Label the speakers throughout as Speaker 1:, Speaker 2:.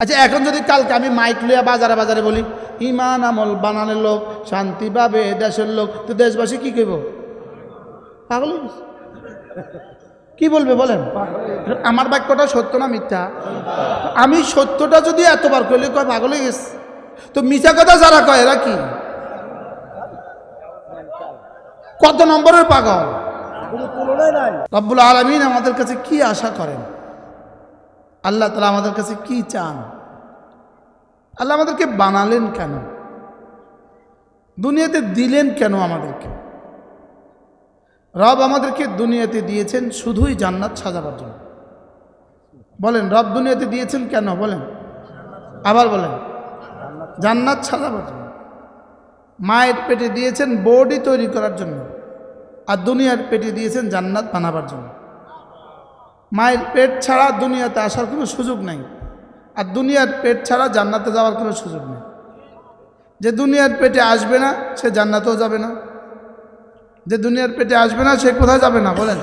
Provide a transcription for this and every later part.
Speaker 1: আচ্ছা এখন যদি কালকে আমি মাইক লইয়া বাজারে বাজারে বলি ইমান আমল বানানোর লোক শান্তি পাবে দেশের লোক তো দেশবাসী কি কইব? পাগল কি বলবে বলেন? আমার বাক্যটা সত্য না মিথ্যা? আমি সত্যটা যদি এতবার কইলে কয় পাগল হয়ে গেছে? তো মিথ্যা কথা যারা কয় এরা কি? কত নম্বরের পাগল? রব্বুল আলমিন আমাদের কাছে কি আশা করেন? আল্লাহ তালা আমাদের কাছে কি চান? আল্লাহ আমাদেরকে বানালেন কেন? দুনিয়াতে দিলেন কেন আমাদেরকে? রব আমাদেরকে দুনিয়াতে দিয়েছেন শুধুই জান্নাত সাজাবার জন্য। বলেন, রব দুনিয়াতে দিয়েছেন কেন? বলেন। আবার বলেন। জান্নাত সাজাবার জন্য। মায়ের পেটে দিয়েছেন বডি তৈরি করার জন্য। আর দুনিয়ার পেটে দিয়েছেন জান্নাত বানাবার জন্য। মায়ের পেট ছাড়া দুনিয়াতে আসার কোনো সুযোগ নেই। আর দুনিয়ার পেট ছাড়া জান্নাতে যাওয়ার কোনো সুযোগ নেই। যে দুনিয়ার পেটে আসবে না, সে জান্নাতেও যাবে না। যে দুনিয়ার পেটে আসবে না, সে কোথায় যাবে না, বলেন?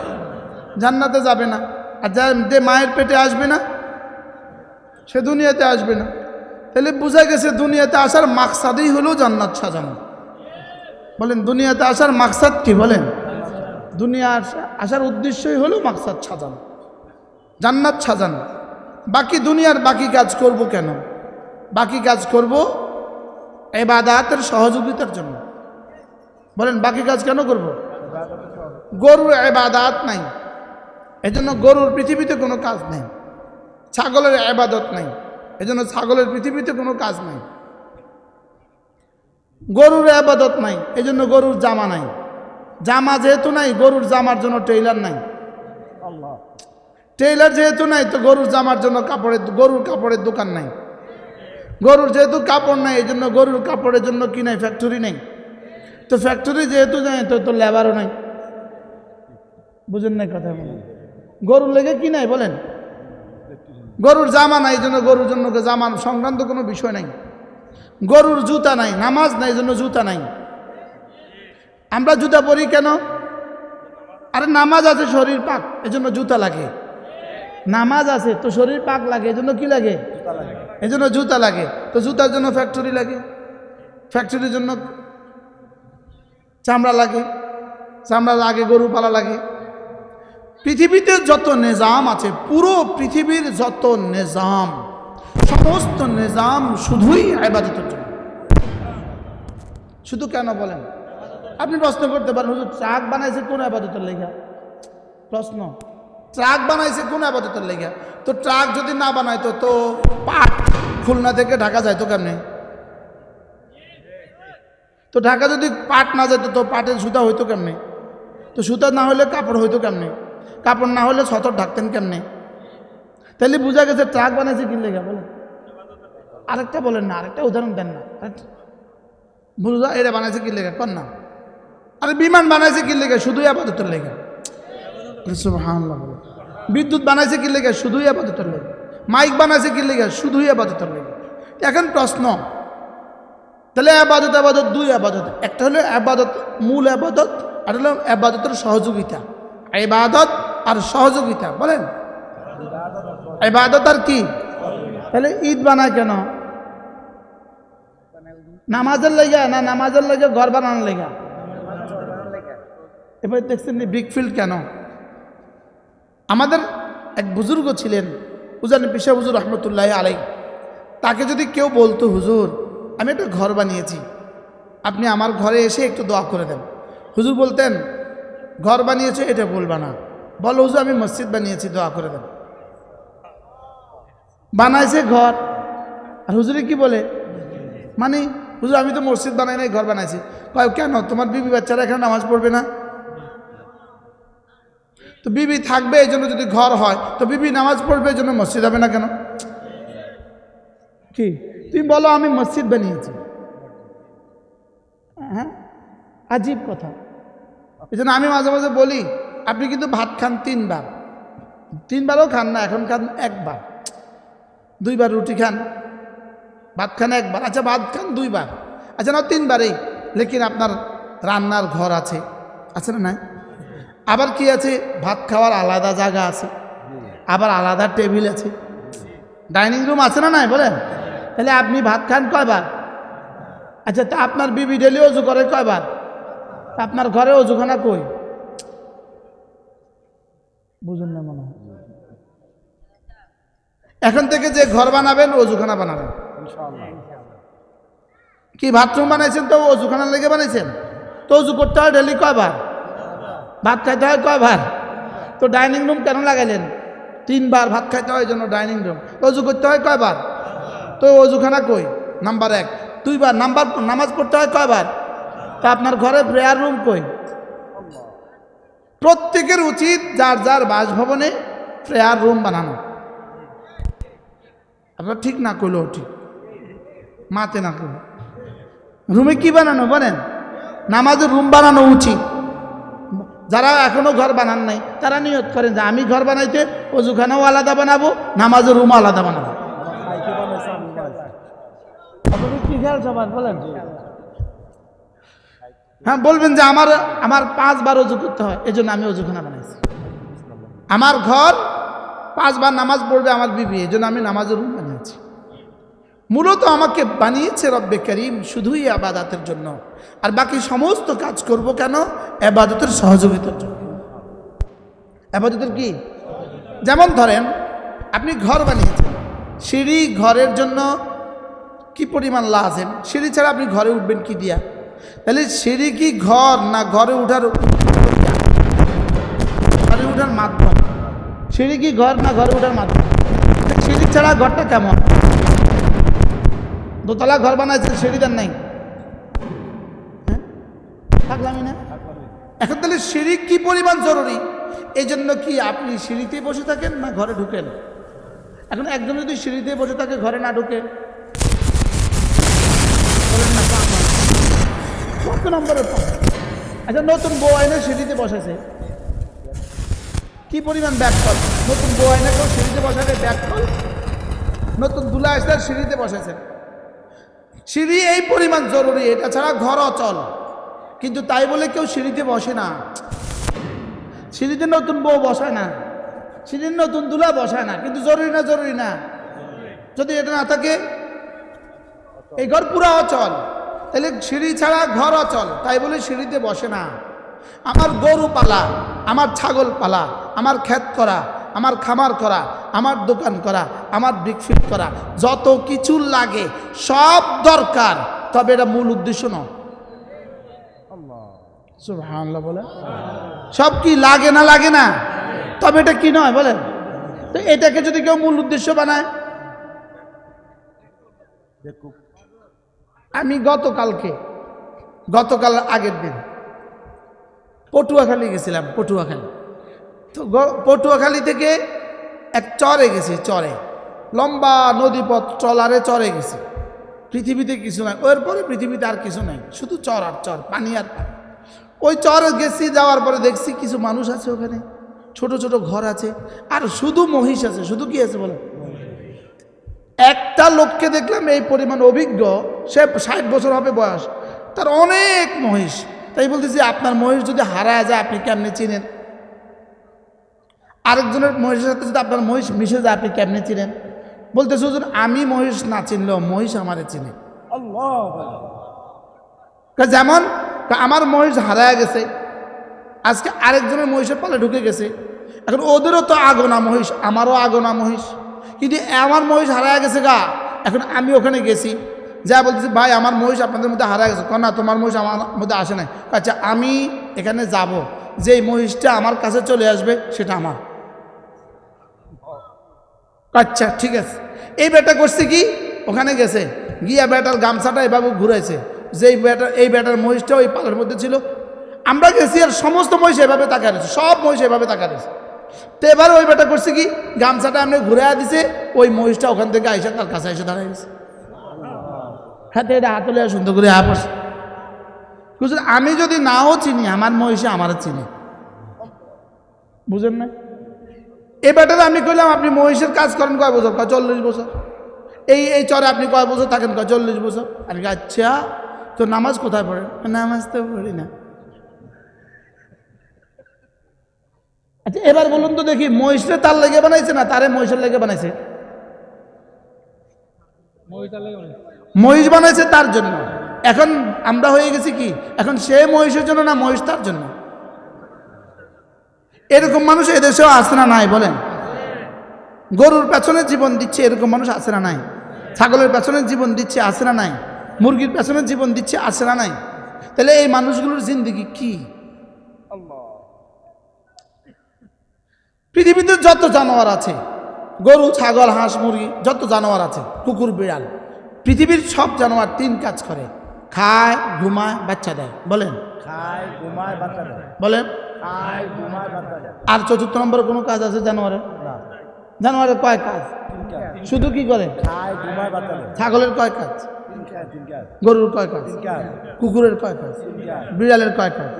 Speaker 1: জান্নাতে যাবে না। আর যা যে মায়ের পেটে আসবে না, সে দুনিয়াতে আসবে না। তাহলে বোঝা গেছে দুনিয়াতে আসার মাকসাদই হলো জান্নাত সাজানো। বলেন, দুনিয়াতে আসার মাকসাদ কি, বলেন? দুনিয়া আসার উদ্দেশ্যই হলো মাকসাদ সাজানো। জান্নাত সাজানো। বাকি দুনিয়ার বাকি কাজ করব কেন? বাকি কাজ করব এবাদাতের সহযোগিতার জন্য। বলেন, বাকি কাজ কেন করব? গরুর এবাদাত নাই। এজন্য গরুর পৃথিবীতে কোনো কাজ নেই। ছাগলের এবাদত নাই। এজন্য ছাগলের পৃথিবীতে কোনো কাজ নাই। গরুর আবাদত নাই। এজন্য গরুর জামা নাই। জামা যেহেতু নাই, গরুর জামার জন্য টেইলার নাই। টেইলার যেহেতু নাই, তো গরুর জামার জন্য কাপড়ের গরুর কাপড়ের দোকান নাই। গরুর যেহেতু কাপড় নাই, এই জন্য গরুর কাপড়ের জন্য কি নাই? ফ্যাক্টরি নেই। তো ফ্যাক্টরি যেহেতু নাই, তো তো লেবারও নাই। বুঝেন না কথা বলেন। গরুর লেগে কি নাই বলেন? গরুর জামা নাই, এই জন্য গরুর জন্য জামা সংক্রান্ত কোনো বিষয় নাই। গরুর জুতা নাই, নামাজ নাই, এই জন্য জুতা নাই। আমরা জুতা পরি কেন? আরে নামাজ আছে, শরীর পাক এজন্য জুতা লাগে। নামাজ আছে তো শরীর পাক লাগে এজন্য কি লাগে? এজন্য জুতা লাগে। তো জুতার জন্য ফ্যাক্টরি লাগে। ফ্যাক্টরির জন্য চামড়া লাগে। চামড়া লাগে গরু পালা লাগে। পৃথিবীতে যত নিজাম আছে পুরো পৃথিবীর যত নিজাম সমস্ত নিজাম শুধুই আবাদতের জন্য। শুধু কেন বলেন? আপনি প্রশ্ন করতে পারেন হুজুর চাক বানাইছে কোন আবাদতের লেখা প্রশ্ন। ট্রাক বানাইছে কোন আবাদতের লেখা তো ট্রাক যদি না বানাইতো তো পাট খুলনা থেকে ঢাকা যাইতো কেমনে? তো ঢাকা যদি পাট না যেত তো পাটের সুতা হইতো কেমনে? তো সুতা না হলে কাপড় হইতো কেমনে? কাপড় না হলে ছতর ঢাকতেন কেমনে? তাহলে বোঝা গেছে ট্রাক বানাইছে কি লেখা বলেন। আরেকটা বলেন না, আরেকটা উদাহরণ দেন না। বুঝা, এটা বানাইছে কি লেখা কর না। আরে বিমান বানাইছে কি লেখা শুধুই আপাততের লেখা বিদ্যুৎ বানাইছে কি লেখা শুধুই আপাততের লেখা মাইক বানাইছে কি লেখা শুধুই আপাততের লেখা এখন প্রশ্ন, তাহলে আবাদত আবাদত, দুই আবাদত। একটা হলো আবাদত, মূল আবাদত, আর হলো আবাদতের সহযোগিতা। ইবাদত আর সহযোগিতা, বলেন? ইবাদত আর কি? তাহলে ঈদ বানায় কেন? নামাজের লেগা, না নামাজের লেগে ঘর বানানোর লেগা? এবার দেখছেন ব্রিকফিল্ড কেন? আমাদের এক বুজুর্গ ছিলেন, উজানি পিসা হুজুর রহমতুল্লাহ আলাই তাকে যদি কেউ বলতো, হুজুর, আমি একটা ঘর বানিয়েছি, আপনি আমার ঘরে এসে একটু দোয়া করে দেন। হুজুর বলতেন, ঘর বানিয়েছে, এটা বলবা না। বলো, হুজুর, আমি মসজিদ বানিয়েছি, দোয়া করে দেন। বানাইছে ঘর। আর হুজুরে কি বলে? মানে হুজুর, আমি তো মসজিদ বানাই নাই, ঘর বানাইছি। কেন? তোমার বিবি বাচ্চারা এখানে নামাজ পড়বে না? তো বিবি থাকবে এই জন্য যদি ঘর হয় তো বিবি নামাজ পড়বে এই জন্য মসজিদ হবে না কেন? কি? তুমি বলো আমি মসজিদ বানিয়েছি। হ্যাঁ? আজীব কথা। এই জন্য আমি মাঝে মাঝে বলি আপনি কিন্তু ভাত খান তিনবার। তিনবারও খান না এখন খান একবার। দুইবার রুটি খান ভাত খান একবার। আচ্ছা ভাত খান দুইবার। আচ্ছা না তিনবারেই। লেকিন আপনার রান্নার ঘর আছে। আছে না নাই? আবার কি আছে? ভাত খাওয়ার আলাদা জায়গা আছে। আবার আলাদা টেবিল আছে। ডাইনিং রুম আছে না নাই বলেন? তাহলে আপনি ভাত খান কয়বার? আচ্ছা তা আপনার বিবি ডেলি অজু করে কয়বার? আপনার ঘরে অজুখানা কই? বুঝুন না মনে হয়। এখন থেকে যে ঘর বানাবেন, অজুখানা বানাবেন। কি বাথরুম বানাইছেন তো? অজুখানা লেগে বানাইছেন? তো অজু করতে হয় ডেলি কয়বার? ভাত খাইতে হয় কয়বার তো ডাইনিং রুম কেন লাগাইলেন? তিনবার ভাত খাইতে হয় জন্য ডাইনিং রুম। অজু করতে হয় কয়বার তো অজুখানা কই? নাম্বার এক। দুইবার নাম্বার নামাজ পড়তে হয় কয়বার তা আপনার ঘরে প্রেয়ার রুম কই? প্রত্যেকের উচিত যার যার বাসভবনে প্রেয়ার রুম বানানো। আপনার ঠিক না করলেও ঠিক। মাতে না করল রুমে কি বানানো বলেন? নামাজের রুম বানানো উচিত। যারা এখনও ঘর বানান নাই তারা নিয়ত করেন যে আমি ঘর বানাইতে অজুখানাও আলাদা বানাবো নামাজের রুম আলাদা বানাবো। বলেন? হ্যাঁ বলবেন যে আমার আমার পাঁচবার অজু করতে হয় এই জন্য আমি অজুখানা বানাইছি। আমার ঘর পাঁচবার নামাজ পড়বে আমার বিবি এই জন্য আমি নামাজের রুম মূলত আমাকে বানিয়েছে রব্বে করিম শুধুই আবাদাতের জন্য। আর বাকি সমস্ত কাজ করব কেন? আবাদতের সহযোগিতার জন্য। আবাদতের কি? যেমন ধরেন, আপনি ঘর বানিয়েছেন। সিঁড়ি ঘরের জন্য কি পরিমাণ লাজেম? সিঁড়ি ছাড়া আপনি ঘরে উঠবেন কি দিয়া? তাহলে সিঁড়ি কি ঘর না ঘরে উঠার ঘরে উঠার মাধ্যম? সিঁড়ি কি ঘর না ঘরে উঠার মাধ্যম? সিঁড়ি ছাড়া ঘরটা কেমন? দোতলা ঘর বানাইছে, সিঁড়ি দেন নাই। হ্যাঁ? থাকলামই না? এখন তাহলে সিঁড়ি কি পরিমাণ জরুরি? এই জন্য কি আপনি সিঁড়িতে বসে থাকেন না ঘরে ঢুকেন? এখন একজন যদি সিঁড়িতে বসে থাকে, ঘরে না ঢুকে? কত নম্বরের আচ্ছা নতুন বউ আইনে সিঁড়িতে বসেছে কি পরিমাণ ব্যাকফল? নতুন বউ আইনে কেউ সিঁড়িতে বসাবে ব্যাকফল? নতুন দুলা আসলে সিঁড়িতে বসেছে সিঁড়ি এই পরিমাণ জরুরি, এটা ছাড়া ঘর অচল। কিন্তু তাই বলে কেউ সিঁড়িতে বসে না। সিঁড়িতে নতুন বউ বসায় না। সিঁড়ির নতুন দুলা বসায় না। কিন্তু জরুরি না জরুরি না। যদি এটা না থাকে, এই ঘর পুরো অচল। তাহলে সিঁড়ি ছাড়া ঘর অচল। তাই বলে সিঁড়িতে বসে না। আমার গরু পালা আমার ছাগল পালা আমার ক্ষেত করা আমার খামার করা, আমার দোকান করা, আমার বিকফিট করা, যত কিছু লাগে, সব দরকার। তবে এটা মূল উদ্দেশ্য নয়। বলে। সব কি লাগে না লাগে না? তবে এটা কি নয় বলেন? তো এটাকে যদি কেউ মূল উদ্দেশ্য বানায়। আমি গতকালকে, গতকাল আগের দিন পটুয়াখালী গেছিলাম, পটুয়াখালী। তো পটুয়াখালী থেকে এক চরে গেছি, চরে। লম্বা নদীপথ, ট্রলারে চরে গেছি। পৃথিবীতে কিছু নাই। ওর পরে পৃথিবীতে আর কিছু নাই। শুধু চর আর চর, পানি আর পানি। ওই চরে গেছি, যাওয়ার পরে দেখছি কিছু মানুষ আছে ওখানে। ছোট ছোট ঘর আছে। আর শুধু মহিষ আছে। শুধু কি আছে বলো? একটা লোককে দেখলাম এই পরিমাণ অভিজ্ঞ। সে ষাট বছর হবে বয়স। তার অনেক মহিষ। তাই বলতেছি, আপনার মহিষ যদি হারায় যায়, আপনি কেমনে চিনেন? আরেকজনের মহিষের সাথে যদি আপনার মহিষ মিশে যায় আপনি কেমনে চিনেন? বলতেছে হুজুর আমি মহিষ না চিনলেও মহিষ আমারে চিনে।
Speaker 2: আল্লাহ
Speaker 1: যেমন আমার মহিষ হারায় গেছে আজকে আরেকজনের মহিষের পালে ঢুকে গেছে। এখন ওদেরও তো আগোনা মহিষ আমারও আগোনা মহিষ। কিন্তু আমার মহিষ হারায় গেছে গা এখন আমি ওখানে গেছি। যা বলতেছি ভাই আমার মহিষ আপনাদের মধ্যে হারায় গেছে। কন না তোমার মহিষ আমার মধ্যে আসে নাই। আচ্ছা আমি এখানে যাব যেই মহিষটা আমার কাছে চলে আসবে সেটা আমার। আচ্ছা ঠিক আছে। এই বেটা করছে কি? ওখানে গেছে। গিয়া বেটার গামছাটা এভাবে ঘুরেছে যেই বেটার এই বেটার মহিষটা ওই পালের মধ্যে ছিল। আমরা গেছি আর সমস্ত মহিষ এভাবে তাকা সব মহিষ এভাবে তাকা তো এবার ওই বেটা করছে কি? গামছাটা আপনি ঘুরে দিছে। ওই মহিষটা ওখান থেকে আইসা তার কাছে এসে দাঁড়ায় গেছে। হাতে এটা হাতলে সুন্দর করে হা পড়ছে আমি যদি নাও চিনি, আমার মহিষে আমার চিনি। বুঝেন না এই ব্যাটারে আমি কইলাম আপনি মহিষের কাজ করেন কয় বছর? কয় চল্লিশ বছর। এই এই চরে আপনি কয় বছর থাকেন? কয় চল্লিশ বছর। আমি আচ্ছা তো নামাজ কোথায় পড়েন নামাজ তো পড়ি না। আচ্ছা এবার বলুন তো দেখি মহিষরে তার লেগে বানাইছে না তারে মহিষের লেগে বানাইছে। মহিষ বানাইছে তার জন্য। এখন আমরা হয়ে গেছি কি? এখন সে মহিষের জন্য না মহিষ তার জন্য? এরকম মানুষ এদেশেও আছে না নাই বলেন? গরুর পেছনে জীবন দিচ্ছে এরকম মানুষ আছে না নাই? ছাগলের পেছনে জীবন দিচ্ছে আছে না নাই? মুরগির পেছনে জীবন দিচ্ছে আছে না নাই? তাহলে এই মানুষগুলোর জিন্দগি কি? পৃথিবীতে যত জানোয়ার আছে গরু ছাগল হাঁস মুরগি যত জানোয়ার আছে কুকুর বিড়াল পৃথিবীর সব জানোয়ার তিন কাজ করে খায় ঘুমায় বাচ্চা দেয় বলেন?
Speaker 2: খায় ঘুমায় বাচ্চা দেয়।
Speaker 1: বলেন? আর চতুর্থ নম্বরে কোনো কাজ আছে জানোয়ারের জানোয়ারের কয় কাজ? শুধু কি করে? ছাগলের কয় কাজ? গরুর কয় কাজ? কুকুরের কয় কাজ? বিড়ালের কয় কাজ?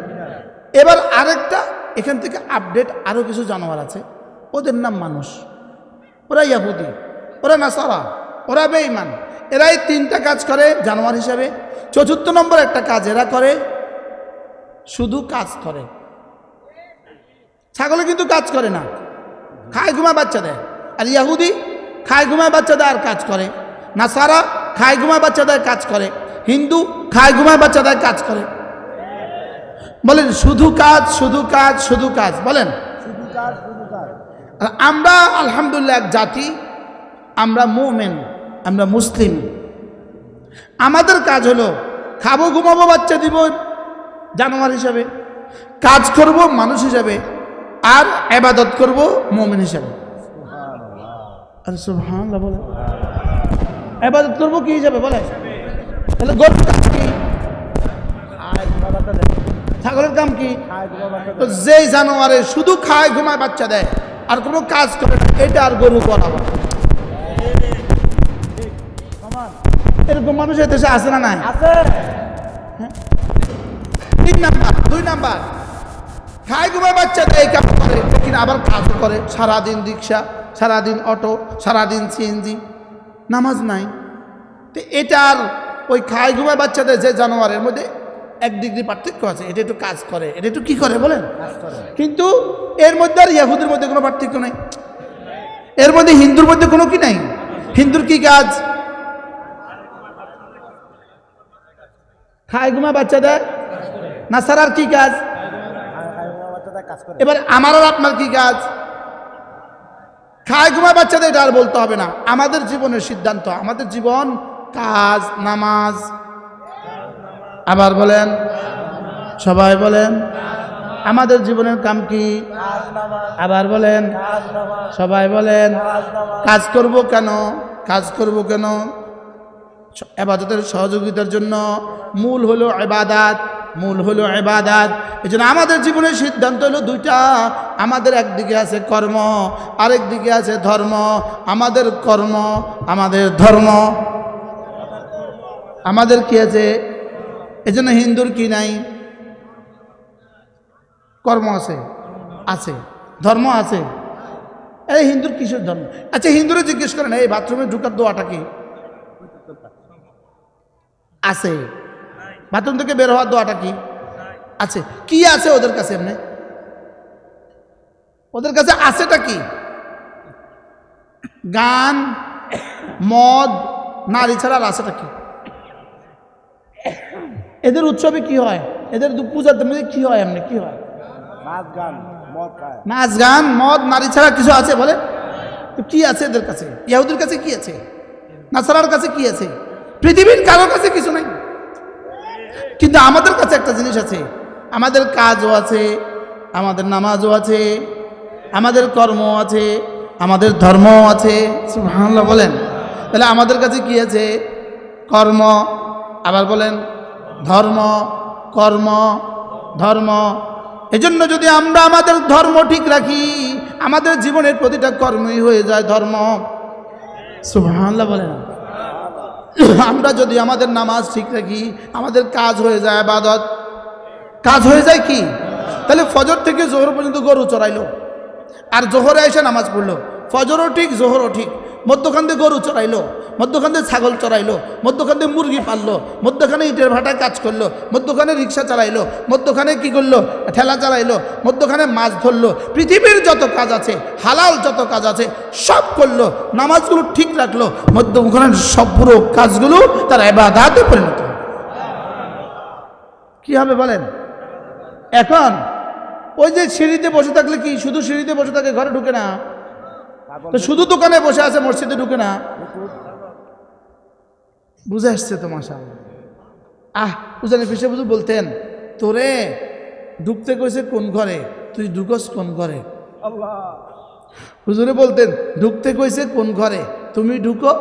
Speaker 1: এবার আরেকটা এখান থেকে আপডেট আরও কিছু জানোয়ার আছে। ওদের নাম মানুষ। ওরা ইয়াহুদি ওরা নাসারা ওরা বেঈমান। এরা এই তিনটা কাজ করে জানোয়ার হিসাবে। চতুর্থ নম্বর একটা কাজ এরা করে শুধু কাজ করে। কাজ করে না। খায় ঘুমায় বাচ্চা দেয়। আর ইয়াহুদি খায় ঘুমায় বাচ্চা দেয় আর কাজ করে। নাসারা খায় ঘুমায় বাচ্চা দেয়, কাজ করে। হিন্দু খায় ঘুমায় বাচ্চা দেয়, কাজ করে। বলেন, শুধু কাজ শুধু কাজ শুধু কাজ। বলেন। আমরা, আলহামদুলিল্লাহ, এক জাতি। আমরা মোমেন, আমরা মুসলিম। আমাদের কাজ হলো, খাব, ঘুমাবো, বাচ্চা দিব জানোয়ার হিসাবে। কাজ করব, মানুষ হিসাবে। আর এবাদত করব মোমেন হিসাবে। আর সুবহানাল্লাহ বলে এবাদত করব কি হিসাবে বলে তাহলে গরুর কাম কি? ছাগলের কাম কি? তো যেই জানোয়ারে শুধু খায় ঘুমায় বাচ্চা দেয় আর কোনো কাজ করে না এটা আর গরু
Speaker 2: সমান।
Speaker 1: এরকম মানুষ দেশে আছে না নাই?
Speaker 2: আছে।
Speaker 1: তিন নাম্বার দুই নাম্বার। খায় ঘুমায় বাচ্চা দেয় কিন্তু আবার কাজও করে সারাদিন রিক্সা সারাদিন অটো সারাদিন সিএনজি নামাজ নাই। তো এটার ওই খায় ঘুমায় বাচ্চা দেয় যে জানোয়ারের মধ্যে এক ডিগ্রি পার্থক্য আছে এটা একটু কাজ করে এটা একটু কি করে বলেন? কিন্তু এর মধ্যে আর ইয়াহুদের মধ্যে কোনো পার্থক্য নেই। এর মধ্যে হিন্দুর মধ্যে কোনো কি নাই? হিন্দুর কি কাজ? খায় ঘুমা বাচ্চা দেয় না সারার কি কাজ? এবার আমার আর আপনার কি কাজ? খায় ঘুমা বাচ্চাদের এটা আর বলতে হবে না। আমাদের জীবনের সিদ্ধান্ত, আমাদের জীবন কাজ, নামাজ। আবার বলেন, সবাই বলেন, আমাদের জীবনের কাম কি? আবার বলেন, সবাই বলেন,
Speaker 2: কাজ
Speaker 1: করব কেন? কাজ করব কেন? এবাদতের সহযোগিতার জন্য মূল হলো এবাদাত। মূল হলো এবাদাত এই জন্য আমাদের জীবনের সিদ্ধান্ত হলো দুইটা। আমাদের একদিকে আছে কর্ম আরেক দিকে আছে ধর্ম। আমাদের কর্ম, আমাদের ধর্ম। আমাদের কি আছে? এজন্য হিন্দুর কি নাই? কর্ম আছে আছে। ধর্ম আছে। এই হিন্দুর কিসের ধর্ম? আচ্ছা হিন্দুরে জিজ্ঞেস করেন, এই বাথরুমে ঢুকার দোয়াটা কি? আছে। বাথরুম থেকে বের হওয়ার দোয়াটা কি? আছে। কি আছে ওদের কাছে এমনি? ওদের কাছে আছেটা কি? গান মদ নারী ছাড়া আর আছেটা কি? এদের উৎসবে কি হয়? এদের পূজার মধ্যে কি হয় এমনি? কি হয়?
Speaker 2: নাচ গান মদ
Speaker 1: নাচ গান মদ নারী ছাড়া কিছু আছে বলে? তো কি আছে এদের কাছে? ইয়াহুদের কাছে কি আছে? নাসারার কাছে কি আছে? পৃথিবীর কারোর কাছে কিছু নাই। কিন্তু আমাদের কাছে একটা জিনিস আছে। আমাদের কাজও আছে, আমাদের নামাজও আছে, আমাদের কর্ম আছে, আমাদের ধর্মও আছে। সুবহানাল্লাহ বলেন। তাহলে আমাদের কাছে কি আছে? কর্ম, আবার বলেন ধর্ম, কর্ম, ধর্ম। এজন্য যদি আমরা আমাদের ধর্ম ঠিক রাখি, আমাদের জীবনের প্রতিটা কর্মই হয়ে যায় ধর্ম। সুবহানাল্লাহ বলেন। আমরা যদি আমাদের নামাজ ঠিক রাখি, আমাদের কাজ হয়ে যায় আবাদত। কাজ হয়ে যায় কি? তাহলে ফজর থেকে জোহর পর্যন্ত গরু চড়াইলো। আর জোহরে এসে নামাজ পড়ল। ফজরও ঠিক, জোহরও ঠিক। মধ্যখান দিয়ে গরু চড়াইলো, মধ্যখান দিয়ে ছাগল চড়াইলো, মধ্যখান দিয়ে মুরগি পাললো, মধ্যখানে ইটের ভাটায় কাজ করল, মধ্যখানে রিক্সা চালাইলো, মধ্যখানে কি করল? ঠেলা চালাইলো, মধ্যখানে মাছ ধরলো, পৃথিবীর যত কাজ আছে, হালাল যত কাজ আছে, সব করল, নামাজগুলো ঠিক রাখল মধ্যখানে সব পুরো কাজগুলো তার এবাদাতে পরিণত। কি হবে বলেন? এখন ওই যে সিঁড়িতে বসে থাকলে কি শুধু সিঁড়িতে বসে থাকে, ঘরে ঢুকে না? তো শুধু দোকানে বসে আছে মসজিদে ঢুকে না। বুঝে আসছে তো মাসা আহ উজানি ফিসে বুঝু বলতেন তোরে ঢুকতে কইছে কোন ঘরে? তুই ঢুকস কোন ঘরে? হুজুরে বলতেন ঢুকতে কইছে কোন ঘরে? তুমি ঢুকো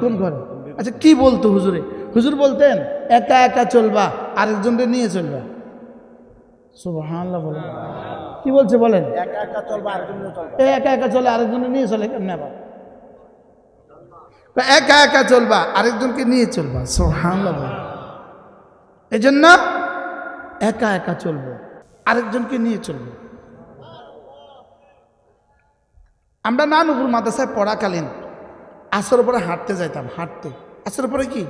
Speaker 1: কোন ঘরে? আচ্ছা কি বলতো হুজুরে? হুজুর বলতেন একা একা চলবা আরেকজনকে নিয়ে চলবা। সুবহানাল্লাহ বলেন কি বলছে বলেন?
Speaker 2: একা একা চলবা আরেকজন
Speaker 1: একা একা চলে আরেকজনকে নিয়ে চলে কেমনে আবার? একা একা চলবা আরেকজনকে নিয়ে চলবা সুবহানাল্লাহ। বলেন এই জন্য একা একা চলবো আরেকজনকে নিয়ে চলবো। আমরা নানুপুর মাদ্রাসায় পড়াকালীন আসর পরে হাঁটতে যাইতাম হাঁটতে। আসর পরে কি?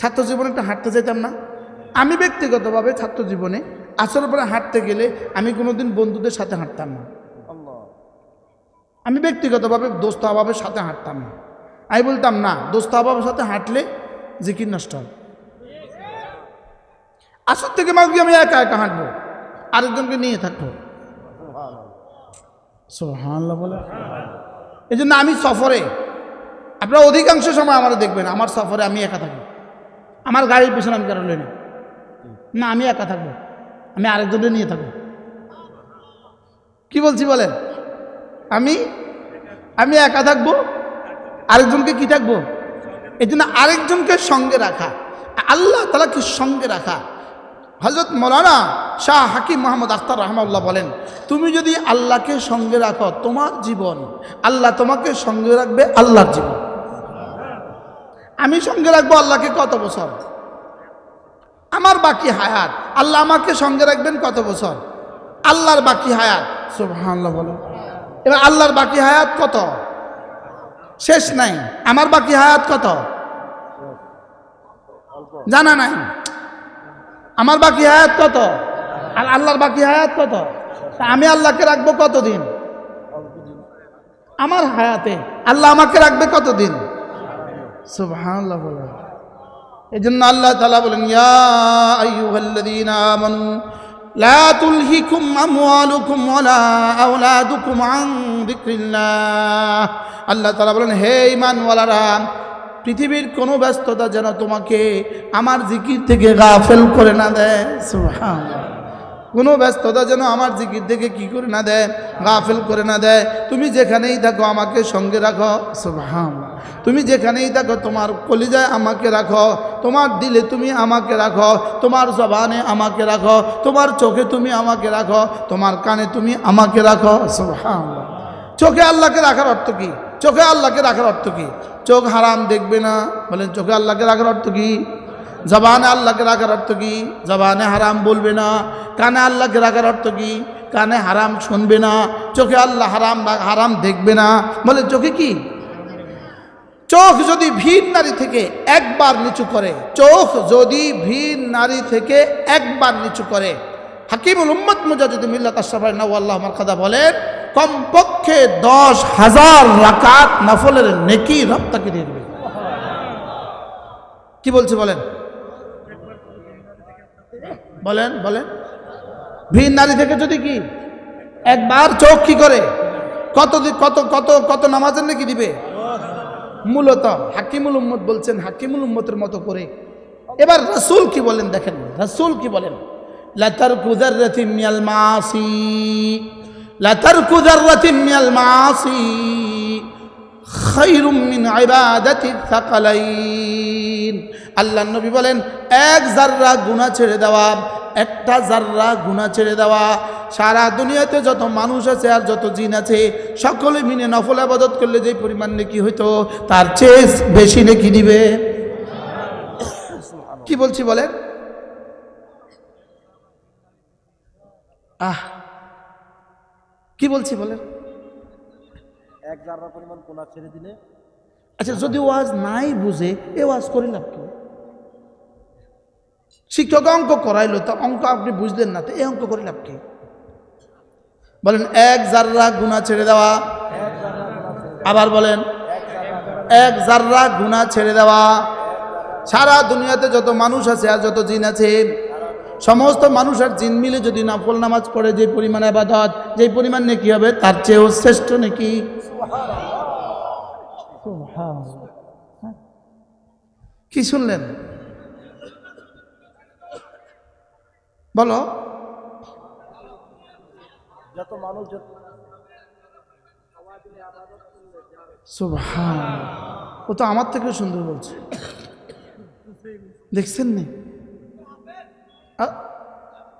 Speaker 1: ছাত্র জীবনে একটা হাঁটতে যাইতাম না। আমি ব্যক্তিগতভাবে ছাত্র জীবনে আসর পরে হাঁটতে গেলে আমি কোনোদিন বন্ধুদের সাথে হাঁটতাম না। আমি ব্যক্তিগতভাবে দোস্ত অভাবের সাথে হাঁটতাম না। আমি বলতাম না দোস্ত অভাবের সাথে হাঁটলে জিকির নষ্ট হবে আসর থেকে মাগি আমি একা একা হাঁটবো আরেকজনকে নিয়ে থাকব। বলে। এই জন্য আমি সফরে আপনারা অধিকাংশ সময় আমার দেখবেন আমার সফরে আমি একা থাকি। আমার গাড়ির পিছনে আমি কারও লই না না আমি একা থাকব। আমি আরেকজনকে নিয়ে থাকব। কি বলছি বলেন? আমি? আমি একা থাকব? আরেকজনকে কি থাকব? এই জন্য আরেকজনকে সঙ্গে রাখা। আল্লাহ তালাকে সঙ্গে রাখা। হজরত মৌলানা শাহ হাকিম মোহাম্মদ আখতার রহমাল্লাহ বলেন, তুমি যদি আল্লাহকে সঙ্গে রাখো, তোমার জীবন, আল্লাহ তোমাকে সঙ্গে রাখবে আল্লাহর জীবন। আমি সঙ্গে রাখব আল্লাহকে কত বছর? আমার বাকি হায়াত। আল্লাহ আমাকে সঙ্গে রাখবেন কত বছর? আল্লাহর বাকি হায়াত। সুবহানাল্লাহ বলো। এবার আল্লাহর বাকি হায়াত কত? শেষ নাই। আমার বাকি হায়াত কত? জানা নাই। আমার বাকি হায়াত কত? আর আল্লাহর বাকি হায়াত কত? আমি আল্লাহকে রাখব কতদিন? আমার হায়াতে। আল্লাহ আমাকে রাখবে কতদিন? সুবহানাল্লাহ বলে। এই জন্য আল্লাহ তালা বলেন, ইয়া লা আল্লাহ তালা বলেন, হে ঈমানওয়ালারা, পৃথিবীর কোনো ব্যস্ততা যেন তোমাকে আমার জিকির থেকে গাফেল করে না দেয়। সুবহানাল্লাহ। কোনো ব্যস্ততা যেন আমার জিকির থেকে কি করে না দেয়, গাফেল করে না দেয়। তুমি যেখানেই থাকো আমাকে সঙ্গে রাখো। সুবহান তুমি যেখানেই থাকো, তোমার কলিজায় আমাকে রাখো। তোমার দিলে তুমি আমাকে রাখো। তোমার জবানে আমাকে রাখো। তোমার চোখে তুমি আমাকে রাখো। তোমার কানে তুমি আমাকে রাখো। সুবহান চোখে আল্লাহকে রাখার অর্থ কি? চোখে আল্লাহকে রাখার অর্থ কি? চোখ হারাম দেখবে না। বলেন, চোখে আল্লাহকে রাখার অর্থ কি? জবানে আল্লাহকে রাখার অর্থ কি? জবানে হারাম বলবে না, কানে আল্লাহকে রাখার অর্থ কি? কানে হারাম শুনবে না, চোখে আল্লাহ হারাম হারাম দেখবে না। বলে চোখে কি? চোখ যদি ভিন নারী থেকে একবার নিচু করে, চোখ যদি ভিন নারী থেকে একবার নিচু করে। হাকিমুল উম্মত মুজাহিদ মিল্লাত নাওয়াল্লাহ আমার কথা বলেন, কমপক্ষে দশ হাজার রাকাত নফলের নেকি রপ্তাকে দিয়ে দেবে। কি বলছে বলেন? বলেন বলেন। ভিন নারী থেকে যদি কি একবার চোখ কি করে? কত কত কত কত নামাজের নাকি দিবে? মূলত হাকিমুল উম্মত বলছেন, হাকিমুল উম্মতের মতো করে। এবার রসুল কি বলেন দেখেন, রসুল কি বলেন? লাতার কুদার মিয়াল মাসি লাতার কুদার মিয়াল মাসি। আল্লাহ নবী বলেন, এক জাররা গুনাহ ছেড়ে দেওয়া, একটা জাররা গুনাহ ছেড়ে দেওয়া। সারা দুনিয়াতে যত মানুষ আছে আর যত জিন আছে, সকলে মিনে নফল আবাদত করলে যে পরিমাণ নেকি হইতো, তার চেয়ে বেশি নেকি দিবে কি বলছি বলেন? আহ, কি বলছি বলেন?
Speaker 2: এক পরিমাণ কোনা ছেড়ে দিলে
Speaker 1: আচ্ছা যদি ওয়াজ নাই বুঝে, এ ওয়াজ করে লাভ কি? শিক্ষক অঙ্ক করাইলো, তা অঙ্ক আপনি বুঝলেন না, তো এই অঙ্ক করে লাভ কি? বলেন, এক জাররা গুণা ছেড়ে দেওয়া। আবার বলেন, এক জাররা গুণা ছেড়ে দেওয়া। সারা দুনিয়াতে যত মানুষ আছে আর যত জিন আছে সমস্ত মানুষ আর জিন মিলে যদি নফল নামাজ পড়ে যে পরিমাণ আবাদত যে পরিমাণ নেকি হবে তার চেয়েও শ্রেষ্ঠ নাকি? কি শুনলেন? বলো।
Speaker 2: যত মানুষ
Speaker 1: ও তো আমার থেকেও সুন্দর বলছে। দেখছেন নি?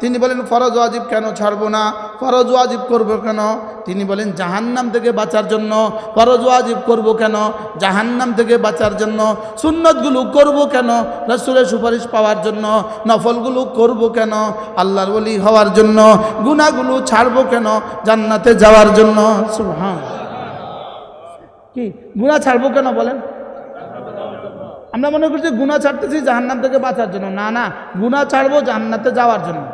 Speaker 1: তিনি বলেন, ফরজ ওয়াজিব কেন ছাড়বো না? ফরজ ওয়াজিব করব কেন? তিনি বলেন, জাহান্নাম থেকে বাঁচার জন্য ফরজ ওয়াজিব করব কেন? জাহান্নাম থেকে বাঁচার জন্য সুন্নতগুলো করব কেন? রসুলের সুপারিশ পাওয়ার জন্য নফলগুলো করব কেন? আল্লাহর বলি হওয়ার জন্য গুণাগুলো ছাড়বো কেন? জান্নাতে যাওয়ার জন্য। হ্যাঁ কি? গুণা ছাড়বো কেন বলেন? আমরা মনে করছি গুণা ছাড়তেছি জাহান্নাম থেকে বাঁচার জন্য। না না গুণা ছাড়বো জান্নাতে যাওয়ার জন্য।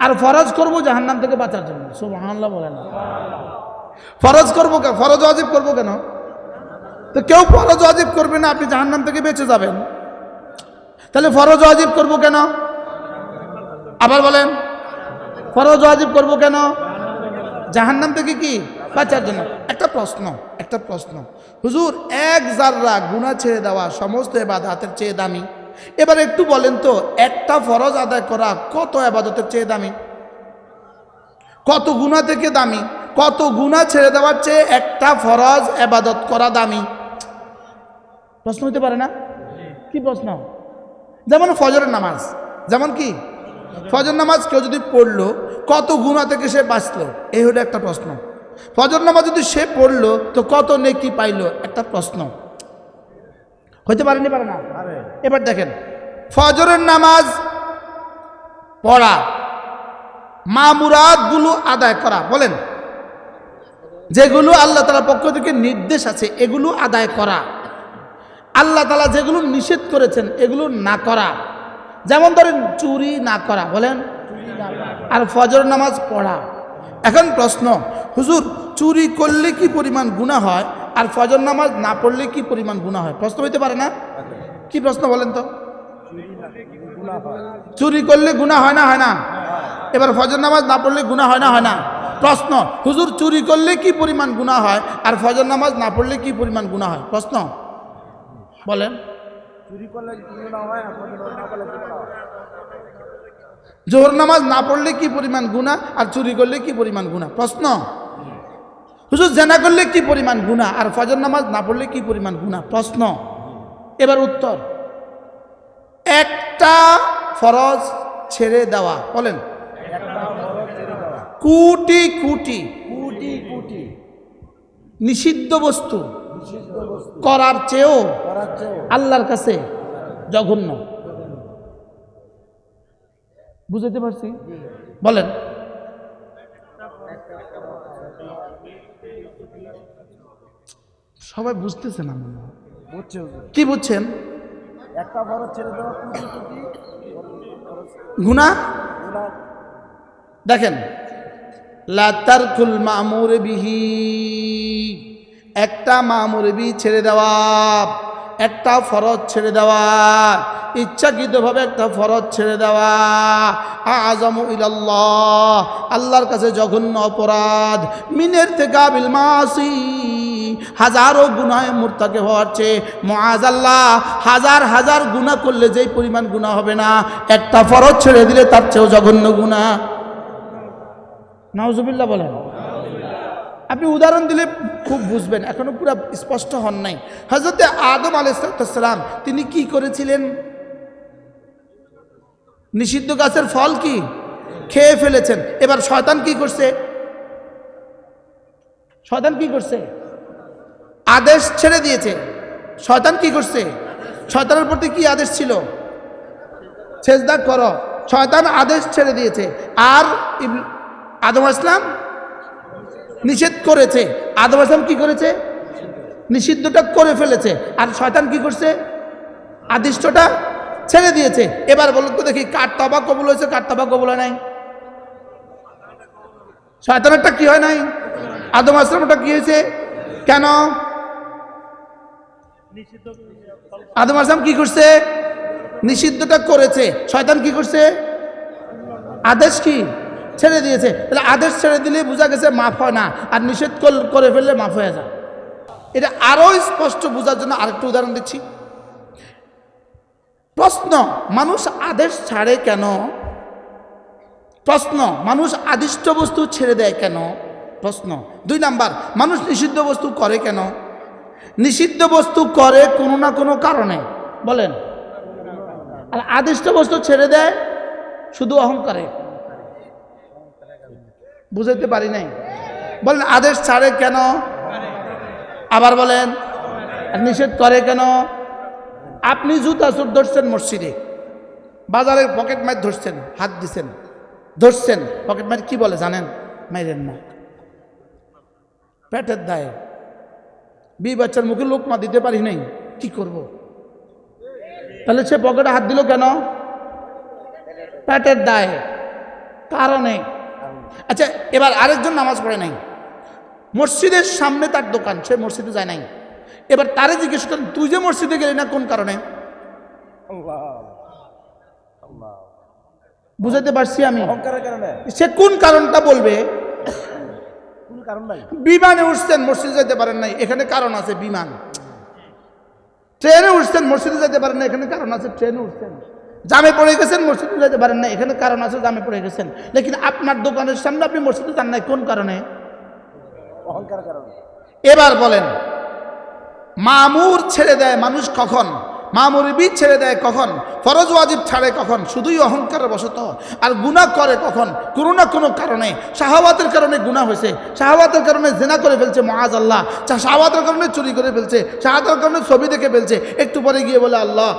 Speaker 1: আর ফরজ করব জাহান্নাম থেকে বাঁচার জন্য। সুবহানাল্লাহ বলে না। ফরজ করব কেন ফরজ ওয়াজিব করব কেন? তো কেউ ফরজ ওয়াজিব করবে না, আপনি জাহান্নাম থেকে বেঁচে যাবেন। তাহলে ফরজ ওয়াজিব করব কেন? আবার বলেন, ফরজ ওয়াজিব করব কেন? জাহান্নাম থেকে কি? বাঁচার জন্য। একটা প্রশ্ন একটা প্রশ্ন। হুজুর, এক জাররা গুণা ছেড়ে দেওয়া, সমস্ত এবাদাতের চেয়ে দামি। এবার একটু বলেন তো, একটা ফরজ আদায় করা কত আবাদতের চেয়ে দামি? কত গুণা থেকে দামি? কত গুণা ছেড়ে দেওয়ার চেয়ে একটা ফরজ এবাদত করা দামি? প্রশ্ন হতে পারে না? কি প্রশ্ন? যেমন ফজরের নামাজ। যেমন কি? ফজর নামাজ কেউ যদি পড়ল, কত গুণা থেকে সে বাঁচলো? এই হলো একটা প্রশ্ন। ফজর নামাজ যদি সে পড়ল, তো কত নেকি পাইলো? একটা প্রশ্ন। হইতে পারেনি পারে না? এবার দেখেন ফজরের নামাজ পড়া মামুরাতগুলো আদায় করা বলেন যেগুলো আল্লাহ তালার পক্ষ থেকে নির্দেশ আছে এগুলো আদায় করা। আল্লাহ তালা যেগুলো নিষেধ করেছেন এগুলো না করা। যেমন ধরেন চুরি না করা বলেন আর ফজর নামাজ পড়া। এখন প্রশ্ন হুজুর চুরি করলে কি পরিমাণ গুণা হয়? আর ফজর নামাজ না পড়লে কি পরিমাণ গুণা হয়? প্রশ্ন হইতে পারে না? কি প্রশ্ন বলেন তো? চুরি করলে গুণা হয় না হয় না? এবার ফজর নামাজ না পড়লে গুণা হয় না হয় না? প্রশ্ন হুজুর চুরি করলে কি পরিমাণ গুণা হয় আর ফজর নামাজ না পড়লে কি পরিমাণ গুণা হয়? প্রশ্ন। বলেন। জোহর নামাজ না পড়লে কি পরিমাণ গুণা আর চুরি করলে কি পরিমাণ গুণা প্রশ্ন। হুজুর, জেনা করলে কি পরিমাণ গুণা আর ফজর নামাজ না পড়লে কি পরিমাণ গুণা প্রশ্ন। এবার উত্তর। একটা ফরজ ছেড়ে দেওয়া, বলেন। কুটি কুটি।
Speaker 2: কোটি কোটি
Speaker 1: নিষিদ্ধ বস্তু করার চেয়েও আল্লাহর কাছে জঘন্য। বুঝতে পারছি? বলেন। সবাই বুঝতেছে না মনে। কি বুঝছেন?
Speaker 2: একটা ফরজ ছেড়ে দেওয়া
Speaker 1: গুণা
Speaker 2: গুণা
Speaker 1: দেখেন লাতারকুল মামুর বিহি। একটা মামুর বি ছেড়ে দেওয়া একটা ফরজ ছেড়ে দেওয়া ইচ্ছাকৃতভাবে একটা ফরজ ছেড়ে দেওয়া। আজম ইলাল্লাহ আল্লাহর কাছে জঘন্য অপরাধ মিনের থেকে আবিল মাসি হাজারো গুনায় মুরতাকে হওয়ার চেয়ে, মহাজ আল্লাহ, হাজার হাজার গুণা করলে যেই পরিমাণ গুণা হবে না, একটা ফরজ ছেড়ে দিলে তার চেয়েও জঘন্য গুণা নাউজুবিল্লাহ বলেন। আপনি উদাহরণ দিলে খুব বুঝবেন, এখনও পুরো স্পষ্ট হন নাই। হজরতে আদম আলাইসালাম তিনি কি করেছিলেন? নিষিদ্ধ গাছের ফল কি? খেয়ে ফেলেছেন। এবার শয়তান কি করছে? শয়তান কি করছে? আদেশ ছেড়ে দিয়েছে। শয়তান কি করছে? শয়তানের প্রতি কি আদেশ ছিল? সেজদা করো। শয়তান আদেশ ছেড়ে দিয়েছে। আর আদম আসলাম নিষেধ করেছে। আদম আসলাম কি করেছে? নিষিদ্ধটা করে ফেলেছে। আর শয়তান কি করছে? আদিষ্টটা ছেড়ে দিয়েছে। এবার বলুন তো দেখি, কার তবা কবুল হয়েছে, কার তবা কবুল হয় নাই? শয়তানেরটা কি হয় নাই? আদম আসলামটা কি হয়েছে? কেন? আদম আসলাম কি করছে? নিষিদ্ধটা করেছে। শয়তান কি করছে? আদেশ কি? ছেড়ে দিয়েছে। তাহলে আদেশ ছেড়ে দিলে বোঝা গেছে মাফ হয় না। আর নিষেধ করে ফেললে মাফ হয়ে যায়। এটা আরও স্পষ্ট বোঝার জন্য আরেকটা উদাহরণ দিচ্ছি। প্রশ্ন, মানুষ আদেশ ছাড়ে কেন? প্রশ্ন, মানুষ আদিষ্ট বস্তু ছেড়ে দেয় কেন? প্রশ্ন। দুই নাম্বার, মানুষ নিষিদ্ধ বস্তু করে কেন? নিষিদ্ধ বস্তু করে কোনো না কোনো কারণে। বলেন। আর আদিষ্ট বস্তু ছেড়ে দেয়, শুধু অহংকারে। বুঝাতে পারি নাই। বলেন, আদেশ ছাড়ে কেন? আবার বলেন নিষেধ করে কেন? আপনি জুতা চোর ধরছেন মসজিদে। বাজারে পকেট মার ধরছেন, হাত দিছেন। ধরছেন, পকেট মার কি বলে জানেন? মাইরেন না। পেটের দায়ে। বি বাচ্চার মুখে লোকমা দিতে পারি নাই কি করব। তাহলে সে পকেটে হাত দিল কেন? পেটের দায়ে কারণে। আচ্ছা এবার আরেকজন নামাজ পড়ে নাই। মসজিদের সামনে তার দোকান সে মসজিদে যায় নাই। এবার তারে জিজ্ঞেস করেন তুই যে মসজিদে গেলি না কোন কারণে? বুঝাতে পারছি আমি। সে কোন কারণটা বলবে?
Speaker 2: কোনো কারণ নাই?
Speaker 1: বিমানে উঠছেন মসজিদে যেতে পারেন নাই এখানে কারণ আছে বিমান। ট্রেনে উঠছেন মসজিদে যেতে পারেন না এখানে কারণ আছে ট্রেনে উঠছেন। জামে পড়ে গেছেন মসজিদে যেতে পারেন না এখানে কারণ আছে জামে পড়ে গেছেন। লেকিন আপনার দোকানের সামনে আপনি মসজিদে যান নাই কোন
Speaker 2: কারণে।
Speaker 1: এবার বলেন মামুর ছেড়ে দেয় মানুষ কখন? মামুরিবি ছেড়ে দেয় কখন? ফরজ ওয়াজিব ছাড়ে কখন? শুধুই অহংকারের বশত। আর গুনাহ করে কখন? কোনো না কোনো কারণে। শাহাবাতের কারণে গুনাহ হয়েছে। শাহাবাতের কারণে জেনা করে ফেলছে মহাজ আল্লাহ। শাহবাতের কারণে চুরি করে ফেলছে। শাহাতের কারণে ছবি দেখে ফেলছে। একটু পরে গিয়ে বলে, আল্লাহ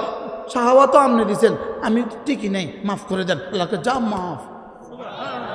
Speaker 1: শাহবাতও আপনি দিছেন। আমি ঠিকই নেই। মাফ করে দেন। আল্লাহকে যা মাফ।